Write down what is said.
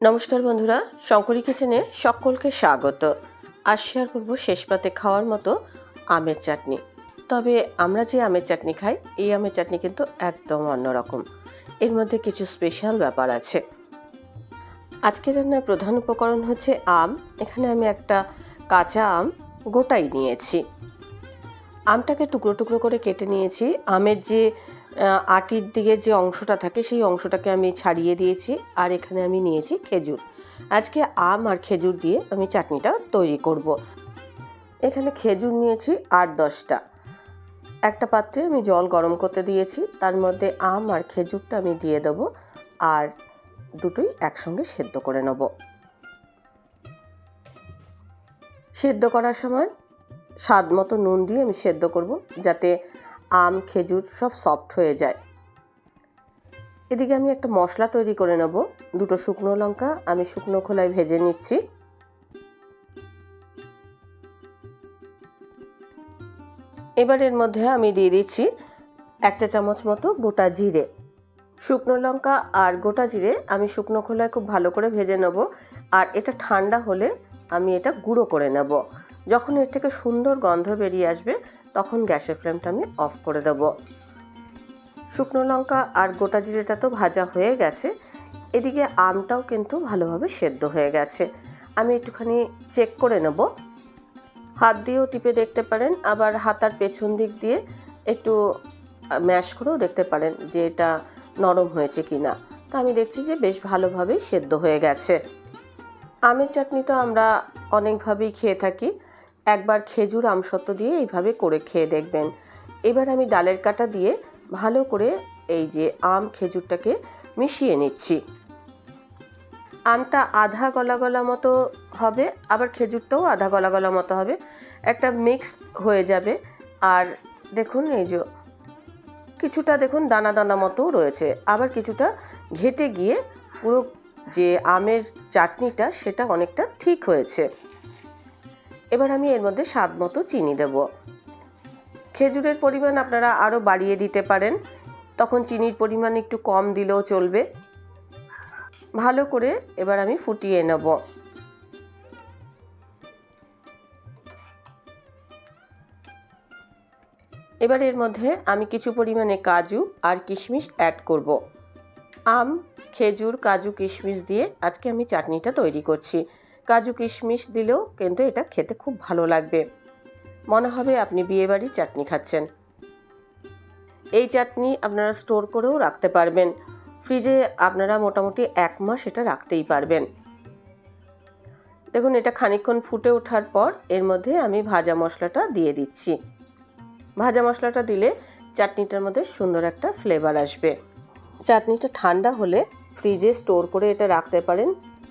নমস্কার বন্ধুরা, শঙ্করী কিচেনে সকলকে স্বাগত। আজ শেয়ার করব শেষ পাতে খাওয়ার মতো আমের চাটনি। তবে আমরা যে আমের চাটনি খাই, এই আমের চাটনি কিন্তু একদম অন্যরকম এর মধ্যে কিছু স্পেশাল ব্যাপার আছে। আজকের রান্নার প্রধান উপকরণ হচ্ছে আম। এখানে আমি একটা কাঁচা আম গোটাই নিয়েছি। আমটাকে টুকরো টুকরো করে কেটে নিয়েছি। আমের যে আটির দিকের যে অংশটা থাকে, সেই অংশটাকে আমি ছাড়িয়ে দিয়েছি আর এখানে আমি নিয়েছি খেজুর। আজকে আম আর খেজুর দিয়ে আমি চাটনিটা তৈরি করব। এখানে খেজুর নিয়েছি আট দশটা। একটা পাত্রে আমি জল গরম করতে দিয়েছি, তার মধ্যে আম আর খেজুরটা আমি দিয়ে দেবো আর দুটোই একসঙ্গে সেদ্ধ করে নেব। সেদ্ধ করার সময় স্বাদ মতো নুন দিয়ে আমি সেদ্ধ করব, যাতে আম, খেজুর সব সফট হয়ে যায়। এদিকে আমি একটা মশলা তৈরি করে নেব। দুটো শুকনো লঙ্কা আমি শুকনো খোলায় ভেজে নিচ্ছি। এবার এর মধ্যে আমি দিয়ে দিচ্ছি এক চা চামচ মতো গোটা জিরে। শুকনো লঙ্কা আর গোটা জিরে আমি শুকনো খোলায় খুব ভালো করে ভেজে নেব। আর এটা ঠান্ডা হলে আমি এটা গুঁড়ো করে নেব। যখন এর থেকে সুন্দর গন্ধ বেরিয়ে আসবে তখন গ্যাসের ফ্লেমটা আমি অফ করে দেব। শুকনো লঙ্কা আর গোটা জিরেটা তো ভাজা হয়ে গেছে। এদিকে আমটাও কিন্তু ভালোভাবে সেদ্ধ হয়ে গেছে। আমি একটুখানি চেক করে নেব। হাত দিয়েও টিপে দেখতে পারেন, আবার হাতার পেছন দিক দিয়ে একটু ম্যাশ করেও দেখতে পারেন যে এটা নরম হয়েছে কি না তা আমি দেখছি যে বেশ ভালোভাবেই সেদ্ধ হয়ে গেছে। আমের চাটনি তো আমরা অনেকভাবেই খেয়ে থাকি। একবার খেজুর আমসত্ব দিয়ে এইভাবে করে খেয়ে দেখবেন। এবার আমি ডালের কাটা দিয়ে ভালো করে এই যে আম খেজুরটাকে মিশিয়ে নিচ্ছি। আমটা আধা গলা গলা মতো হবে, আবার খেজুরটাও আধা গলা গলা মতো হবে। একটা মিক্স হয়ে যাবে। আর দেখুন এই যে কিছুটা দেখুন দানা দানা মতোও রয়েছে। আবার কিছুটা ঘেটে গিয়ে পুরো যে আমের চাটনিটা সেটা অনেকটা ঠিক হয়েছে। এবার আমি এর মধ্যে স্বাদ মতো চিনি দেব। খেজুরের পরিমাণ আপনারা আরও বাড়িয়ে দিতে পারেন। তখন চিনির পরিমাণ একটু কম দিলেও চলবে। ভালো করে এবার আমি ফুটিয়ে নেব। এবার এর মধ্যে আমি কিছু পরিমাণে কাজু আর কিশমিশ অ্যাড করব। আম, খেজুর, কাজু, কিশমিশ দিয়ে আজকে আমি চাটনিটা তৈরি করছি। কাজু কিশমিশ দিলেও কিন্তু এটা খেতে খুব ভালো লাগবে। মনে হবে আপনি বিয়েবাড়ির চাটনি খাচ্ছেন। এই চাটনি আপনারা স্টোর করেও রাখতে পারবেন। ফ্রিজে আপনারা মোটামুটি এক মাস এটা রাখতেই পারবেন। দেখুন, এটা খানিকক্ষণ ফুটে ওঠার পর এর মধ্যে আমি ভাজা মশলাটা দিয়ে দিচ্ছি। ভাজা মশলাটা দিলে চাটনিটার মধ্যে সুন্দর একটা ফ্লেভার আসবে। চাটনিটা ঠান্ডা হলে ফ্রিজে স্টোর করে এটা রাখতে পারেন।